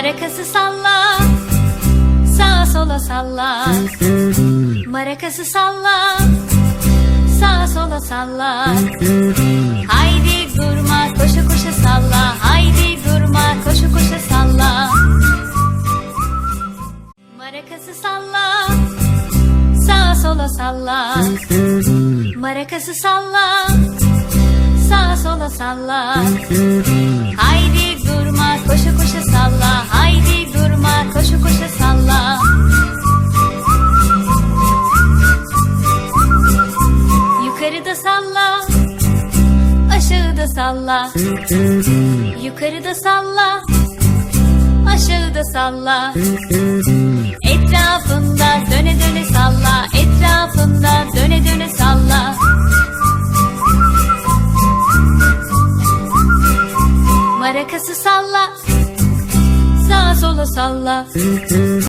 Marakası salla. Sağa sola salla. Marakası salla. Sağa sola salla. Haydi durma koşa koşa salla. Haydi durma koşa koşa salla. Marakası salla. Sağa sola salla. Marakası salla. Sağa sola salla. Yukarıda salla Aşağıda salla Yukarıda salla Aşağıda salla. Etrafında döne döne salla Etrafında döne döne salla. Marakası salla Sağa sola salla